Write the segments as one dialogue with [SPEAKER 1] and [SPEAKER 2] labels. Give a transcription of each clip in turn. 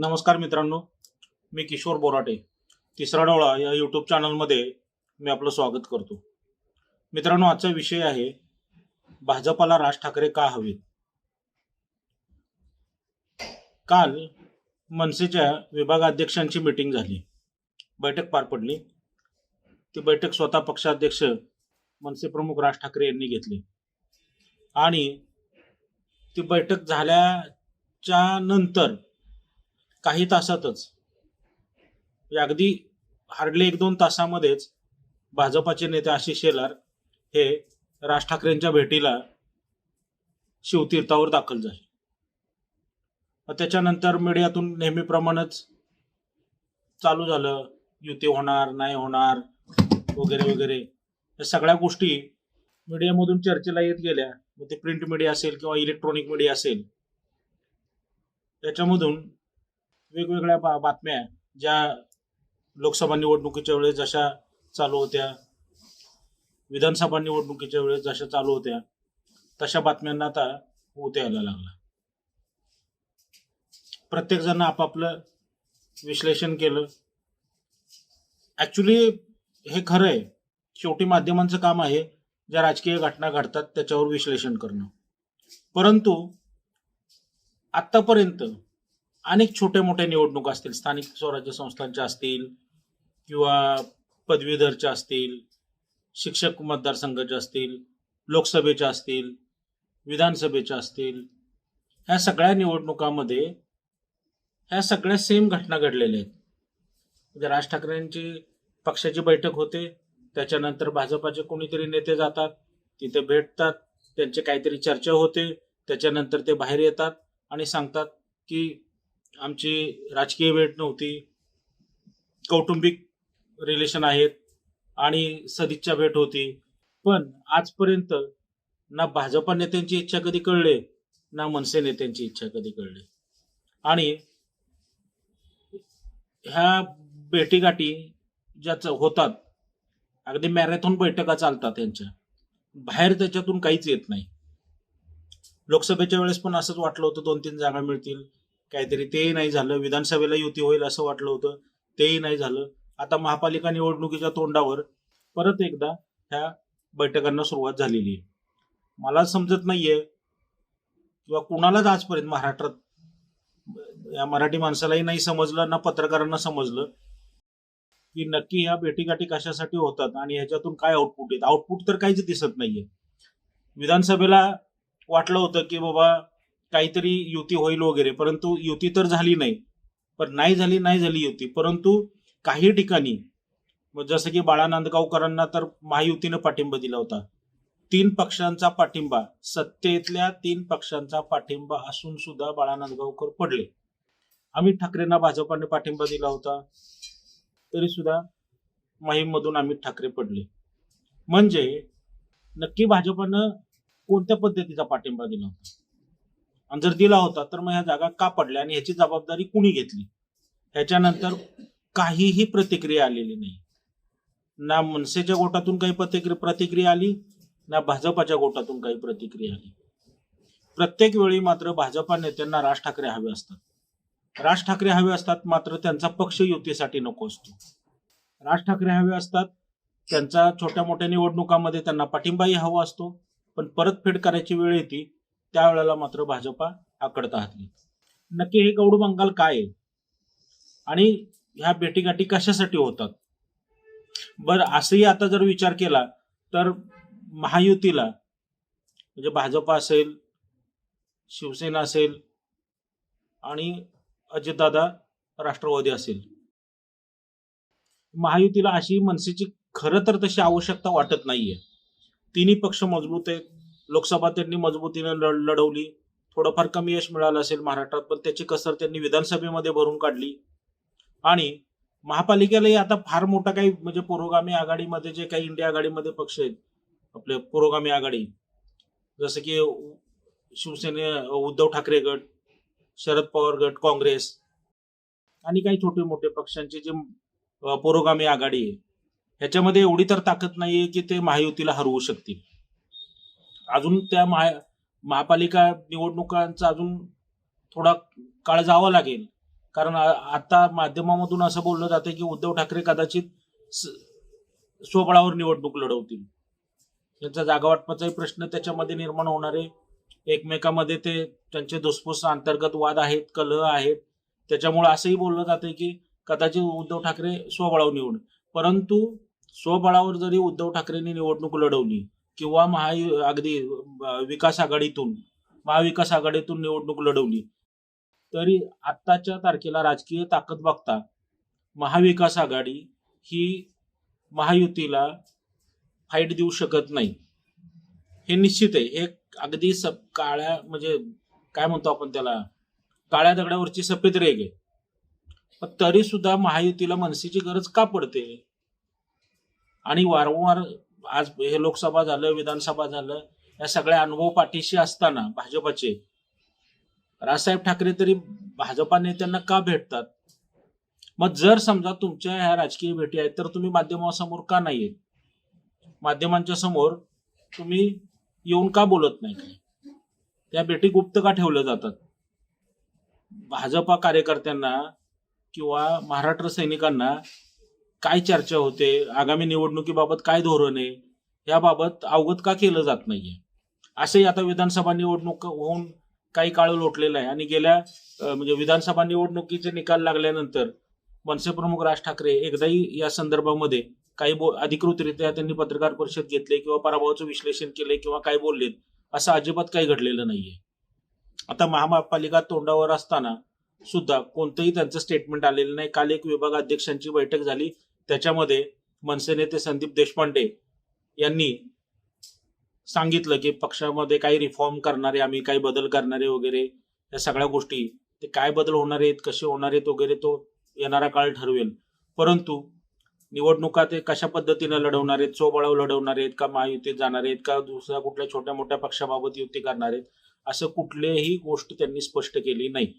[SPEAKER 1] नमस्कार मित्रांनो मी किशोर बोराटे. तिसरा डोळा या यूट्यूब चॅनलमध्ये मी आपलं स्वागत करतो. मित्रांनो आजचा विषय आहे भाजपाला राज ठाकरे का हवेत? काल मनसेच्या विभागाध्यक्षांची मीटिंग झाली. बैठक पार पडली. ती बैठक स्वतः पक्षाध्यक्ष मनसे प्रमुख राज ठाकरे यांनी घेतली. आणि ती बैठक झाल्याच्यानंतर काही तासातच. अगदी हार्डली एक दोन तासामध्येच भाजपाचे नेते आशिष शेलार हे राज ठाकरेंच्या भेटीला शिवतीर्थावर दाखल झाले. त्याच्यानंतर मीडियातून नेहमीप्रमाणेच चालू झालं युती होणार नाही होणार वगैरे वगैरे. या सगळ्या गोष्टी मीडियामधून चर्चेला येत गेल्या. मग ते प्रिंट मीडिया असेल किंवा इलेक्ट्रॉनिक मीडिया असेल त्याच्यामधून वेगवेगळ्या बा- बातम्या ज्या लोकसभा निवडणुकीच्या वेळेस जशा चालू होत्या विधानसभा निवडणुकीच्या वेळेस जशा चालू होत्या तशा बातम्यांना आता होत यायला लागला. प्रत्येक जण आपापलं विश्लेषण केलं. ॲक्च्युली हे खरं आहे. शेवटी माध्यमांचं काम आहे ज्या राजकीय घटना घडतात त्याच्यावर विश्लेषण करणं. परंतु आतापर्यंत अनेक छोट्या मोठ्या निवडणुका असतील. स्थानिक स्वराज्य संस्थांच्या असतील किंवा पदवीधरच्या असतील शिक्षक मतदारसंघाच्या असतील लोकसभेच्या असतील विधानसभेच्या असतील ह्या सगळ्या निवडणुकामध्ये ह्या सगळ्या सेम घटना घडलेल्या आहेत. म्हणजे राज ठाकरेंची पक्षाची बैठक होते त्याच्यानंतर भाजपाचे कोणीतरी नेते जातात तिथे भेटतात त्यांचे काहीतरी चर्चा होते त्याच्यानंतर ते बाहेर येतात आणि सांगतात की आमची राजकीय भेट नव्हती. कौटुंबिक रिलेशन आहेत आणि सदिच्छा भेट होती. पण आजपर्यंत ना भाजपा नेत्यांची इच्छा कधी कळले ना मनसे नेत्यांची इच्छा कधी कळली. आणि ह्या भेटीगाठी ज्या होतात अगदी मॅरेथॉन बैठका चालतात त्यांच्या. बाहेर त्याच्यातून काहीच येत नाही. लोकसभेच्या वेळेस पण असंच वाटलं होतं दोन तीन जागा मिळतील. काहीतरी तेही नाही झालं. विधानसभेला युती होईल असं वाटलं होतं. तेही नाही झालं. आता महापालिका निवडणुकीच्या तोंडावर परत एकदा ह्या बैठकांना सुरुवात झालेली आहे. मला समजत नाहीये किंवा कुणालाच आजपर्यंत महाराष्ट्रात या मराठी माणसालाही नाही समजलं ना पत्रकारांना समजलं की नक्की ह्या भेटीगाठी कशासाठी होतात आणि ह्याच्यातून काय आउटपुट येत. आउटपुट तर काहीच दिसत नाहीये. विधानसभेला वाटलं होतं की बाबा काहीतरी युती होईल वगैरे परंतु युती तर झाली नाही. पण नाही झाली नाही झाली युती. परंतु काही ठिकाणी मग जसं की बाळा नांदगावकरांना तर महायुतीनं पाठिंबा दिला होता. तीन पक्षांचा पाठिंबा सत्तेतल्या तीन पक्षांचा पाठिंबा असून सुद्धा बाळा नांदगावकर पडले. आम्ही ठाकरेंना भाजपाने पाठिंबा दिला होता. तरी सुद्धा माहीमधून अमित ठाकरे पडले. म्हणजे नक्की भाजपनं कोणत्या पद्धतीचा पाठिंबा दिला होता? आणि जर दिला होता तर मग ह्या जागा का पडल्या? आणि ह्याची जबाबदारी कुणी घेतली? ह्याच्यानंतर काहीही प्रतिक्रिया आलेली नाही. ना मनसेच्या गोटातून काही प्रतिक्रिया प्रतिक्रिया आली ना भाजपाच्या गोटातून काही प्रतिक्रिया आली. प्रत्येक वेळी मात्र भाजपा नेत्यांना राज ठाकरे हवे असतात. राज ठाकरे हवे असतात मात्र त्यांचा पक्ष युतीसाठी नको असतो. राज ठाकरे हवे असतात त्यांचा छोट्या मोठ्या निवडणुकामध्ये त्यांना पाठिंबाही हवा असतो पण परतफेड करायची वेळ येते त्यावेळेला मात्र भाजपा आकडता हातली. नक्की हे गौड बंगाल काय आहे? आणि ह्या भेटीगाठी कशासाठी होतात? बरं असंही आता जर विचार केला तर महायुतीला म्हणजे भाजपा असेल शिवसेना असेल आणि अजितदादा राष्ट्रवादी असेल. महायुतीला अशी मनसेची खरं तर तशी आवश्यकता वाटत नाहीये. तिन्ही पक्ष मजबूत आहेत. लोकसभा त्यांनी मजबूतीने लढवली. थोडंफार कमी यश मिळालं असेल महाराष्ट्रात पण त्याची कसर त्यांनी विधानसभेमध्ये भरून काढली. आणि महापालिकेलाही आता फार मोठा काही म्हणजे पुरोगामी आघाडीमध्ये जे काही इंडिया आघाडीमध्ये पक्ष आहेत आपले पुरोगामी आघाडी जसं की शिवसेने उद्धव ठाकरे गट शरद पवार गट काँग्रेस आणि काही छोटे मोठे पक्षांची जे पुरोगामी आघाडी आहे. ह्याच्यामध्ये एवढी तर ताकद नाहीये की ते महायुतीला हरवू शकतील. अजून त्या महा महापालिका निवडणुकांचा अजून थोडा काळ जावा लागेल. कारण आता माध्यमामधून असं बोललं जातं की उद्धव ठाकरे कदाचित स- स्वबळावर निवडणूक लढवतील. त्यांचा जागा वाटपाचाही प्रश्न त्याच्यामध्ये निर्माण होणार आहे. एकमेकामध्ये ते त्यांचे धुसफूस अंतर्गत वाद आहेत कलह आहेत. त्याच्यामुळे असंही बोललं जातं की कदाचित उद्धव ठाकरे स्वबळावर निवड परंतु स्वबळावर जरी उद्धव ठाकरेंनी निवडणूक लढवली किंवा महा अगदी विकास आघाडीतून महाविकास आघाडीतून निवडणूक लढवली. तरी आत्ताच्या तारखेला राजकीय ताकद बघता महाविकास आघाडी ही महायुतीला फाईट देऊ शकत नाही. हे निश्चित आहे. हे अगदी सप काळ्या म्हणजे काय म्हणतो आपण त्याला? काळ्या दगडावरची सफेद रेग आहे. पण तरी सुद्धा महायुतीला मनसेची गरज का पडते? आणि वारंवार आज हे लोकसभा झालं विधानसभा झालं या सगळ्या अनुभव पाठीशी असताना भाजपचे. राजसाहेब ठाकरे तरी भाजपा नेत्यांना का भेटतात? मग जर समजा तुमच्या ह्या राजकीय भेटी आहेत तर तुम्ही माध्यमासमोर का नाही माध्यमांच्या समोर तुम्ही येऊन का बोलत नाही? त्या भेटी गुप्त का ठेवल्या जातात? भाजपा कार्यकर्त्यांना किंवा महाराष्ट्र सैनिकांना काय चर्चा होते? आगामी निवडणुकीबाबत काय धोरण आहे? याबाबत अवगत का केलं जात नाहीये? असंही आता विधानसभा निवडणूक होऊन काही काळ लोटलेला आहे. आणि गेल्या म्हणजे विधानसभा निवडणुकीचे निकाल लागल्यानंतर मनसे प्रमुख राज ठाकरे एकदाही या संदर्भामध्ये काही बो अधिकृतरित्या त्यांनी पत्रकार परिषद घेतले किंवा पराभवाचं विश्लेषण केले किंवा काय बोललेत असं अजिबात काही घडलेलं नाहीये. आता महापालिका तोंडावर असताना सुद्धा कोणतंही त्यांचं स्टेटमेंट आलेलं नाही. काल एक विभाग अध्यक्षांची बैठक झाली. त्याच्यामध्ये मनसे नेते संदीप देशपांडे यांनी सांगितलं की पक्षामध्ये काही रिफॉर्म करणारे आम्ही काही बदल करणारे वगैरे या सगळ्या गोष्टी ते काय बदल होणार आहेत कसे होणार आहेत वगैरे तो येणारा काळ ठरवेल. परंतु निवडणुका ते कशा पद्धतीने लढवणार आहेत चोबळाव लढवणार आहेत का महायुतीत जाणार आहेत का दुसऱ्या कुठल्या छोट्या मोठ्या पक्षाबाबत युती करणार आहेत असं कुठलीही गोष्ट त्यांनी स्पष्ट केली नाही.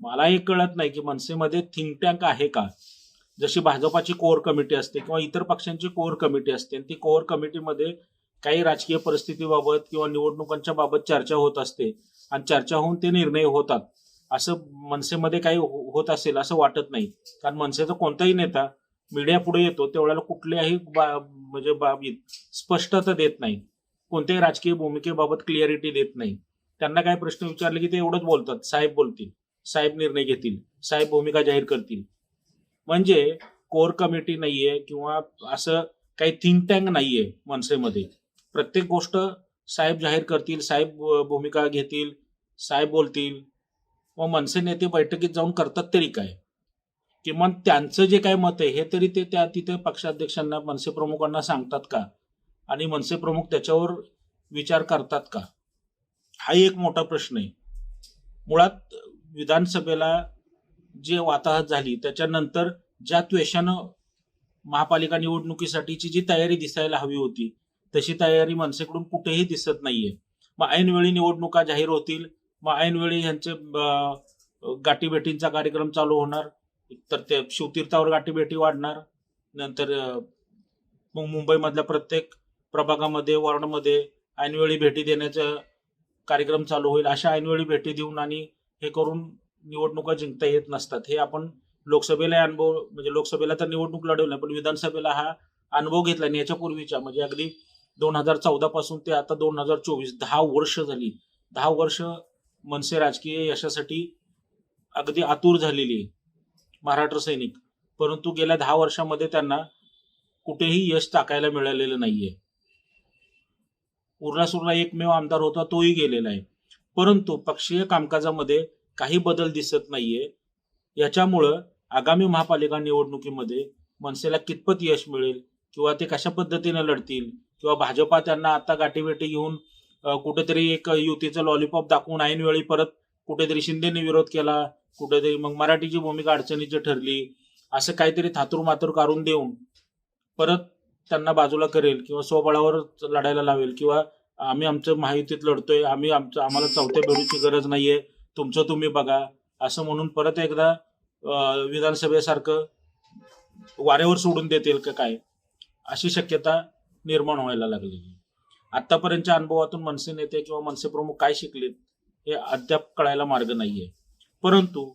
[SPEAKER 1] मला हे कळत नाही की मनसेमध्ये थिंक टँक आहे का? जशी भाजपाची कोर कमिटी असते किंवा इतर पक्षांची कोर कमिटी असते आणि ती कोर कमिटीमध्ये काही राजकीय परिस्थितीबाबत किंवा निवडणुकांच्या बाबत चर्चा होत असते आणि चर्चा होऊन ते निर्णय होतात. असं मनसेमध्ये काही हो- होत असेल असं वाटत नाही. कारण मनसेचा कोणताही नेता मीडिया पुढे येतो तेवढ्याला कुठल्याही बा- म्हणजे बाबीत स्पष्टता देत नाही. कोणत्याही राजकीय भूमिकेबाबत क्लिअरिटी देत नाही. त्यांना काय प्रश्न विचारले की ते एवढंच बोलतात. साहेब बोलतील. साहेब निर्णय घेतील. साहेब भूमिका जाहीर करतील. म्हणजे कोर कमिटी नाहीये किंवा असं काही थिंक टँक नाहीये मनसेमध्ये. प्रत्येक गोष्ट साहेब जाहीर करतील साहेब भूमिका घेतील साहेब बोलतील. व मनसे नेते बैठकीत जाऊन करतात तरी काय? किमान त्यांचं जे काय मत आहे हे तरी ते त्या तिथे पक्षाध्यक्षांना मनसे प्रमुखांना सांगतात का? आणि मनसे प्रमुख त्याच्यावर विचार करतात का? हा एक मोठा प्रश्न आहे. मुळात विधानसभेला जे वाताहत झाली त्याच्यानंतर ज्या त्वेषानं महापालिका निवडणुकीसाठीची जी तयारी दिसायला हवी होती तशी तयारी मनसेकडून कुठेही दिसत नाहीये. मग ऐनवेळी निवडणुका जाहीर होतील मग ऐनवेळी ह्यांचे गाठीभेटींचा कार्यक्रम चालू होणार तर ते शिवतीर्थावर गाठीभेटी वाढणार नंतर मग मुंबईमधल्या प्रत्येक प्रभागामध्ये वॉर्डमध्ये ऐनवेळी भेटी देण्याचा कार्यक्रम चालू होईल अशा ऐनवेळी भेटी देऊन आणि हे करून निवडणुका जिंकता येत नसतात. हे आपण लोकसभेला अनुभव म्हणजे लोकसभेला तर निवडणूक लढवली पण विधानसभेला हा अनुभव घेतला आणि याच्यापूर्वीच्या म्हणजे अगदी दोन हजार चौदा पासून ते आता दोन हजार चोवीस दहा वर्ष झाली. दहा वर्ष मनसे राजकीय यशासाठी अगदी आतुर झालेली आहे महाराष्ट्र सैनिक. परंतु गेल्या दहा वर्षामध्ये त्यांना कुठेही यश टाकायला मिळालेलं नाहीये. उरला एकमेव आमदार होता तोही गेलेला आहे. परंतु पक्षीय कामकाजामध्ये काही बदल दिसत नाहीये. याच्यामुळं आगामी महापालिका निवडणुकीमध्ये मनसेला कितपत यश मिळेल किंवा ते कशा पद्धतीने लढतील किंवा भाजपा त्यांना आता गाठीभेटी घेऊन कुठेतरी एक युतीचं लॉलीपॉप दाखवून ऐनवेळी परत कुठेतरी शिंदेने विरोध केला कुठेतरी मग मराठीची भूमिका अडचणीची ठरली असं काहीतरी थातूर मातूर काढून देऊन परत त्यांना बाजूला करेल किंवा स्वबळावर लढायला लावेल किंवा आम्ही आमचं महायुतीत लढतोय आम्ही आमचं आम्हाला चौथ्या बेडूची गरज नाहीये तुमचं तुम्ही बघा. असं म्हणून परत एकदा विधानसभेसारखं वाऱ्यावर सोडून देतील का काय? अशी शक्यता निर्माण व्हायला लागलेली आतापर्यंतच्या अनुभवातून मनसे नेते किंवा मनसे प्रमुख काय शिकलेत हे अद्याप कळायला मार्ग नाहीये. परंतु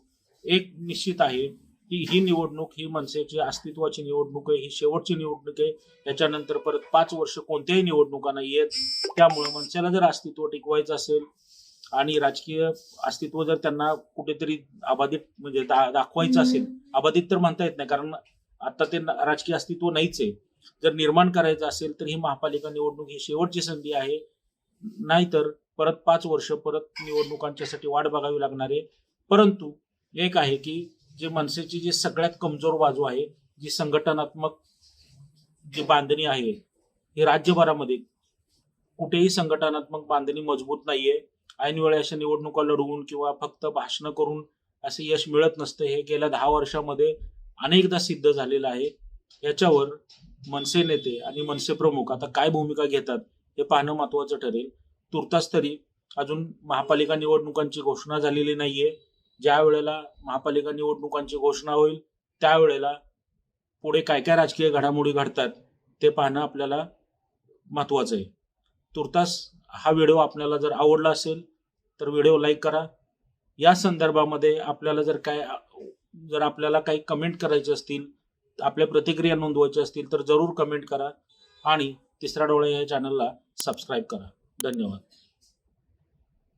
[SPEAKER 1] एक निश्चित आहे की ही निवडणूक ही मनसेची अस्तित्वाची निवडणूक आहे ही शेवटची निवडणूक आहे. त्याच्यानंतर परत पाच वर्ष कोणत्याही निवडणुका नाही आहेत त्यामुळे मनसेला जर अस्तित्व टिकवायचं असेल आणि राजकीय अस्तित्व जर त्यांना कुठेतरी अबाधित म्हणजे दा, दाखवायचं असेल अबाधित तर म्हणता येत नाही कारण आता ते राजकीय अस्तित्व नाहीच आहे. जर निर्माण करायचं असेल तर ही महापालिका निवडणूक ही शेवटची संधी आहे. नाहीतर परत पाच वर्ष परत निवडणुकांच्यासाठी वाट बघावी लागणार आहे. परंतु एक आहे की जे मनसेची जी सगळ्यात कमजोर बाजू आहे जी संघटनात्मक जी बांधणी आहे ही राज्यभरामध्ये कुठेही संघटनात्मक बांधणी मजबूत नाहीये. ऐनवेळी अशा निवडणुका लढवून किंवा फक्त भाषणं करून असे यश मिळत नसते हे गेल्या दहा वर्षामध्ये अनेकदा सिद्ध झालेलं आहे. याच्यावर मनसे नेते आणि मनसे प्रमुख आता काय भूमिका घेतात हे पाहणं महत्वाचं ठरेल. तुर्तास तरी अजून महापालिका निवडणुकांची घोषणा झालेली नाहीये. ज्या वेळेला महापालिका निवडणुकांची घोषणा होईल त्यावेळेला पुढे काय काय राजकीय घडामोडी घडतात ते पाहणं आपल्याला महत्वाचं आहे. तुर्तास हा व्हिडिओ आपल्याला जर आवडला असेल तर व्हिडिओ लाईक करा. या संदर्भामध्ये आपल्याला जर काय जर आपल्याला काही कमेंट करायचे असतील आपल्या प्रतिक्रिया नोंदवायच्या असतील तर जरूर कमेंट करा. आणि तिसरा डोळे या चॅनलला सबस्क्राईब करा. धन्यवाद.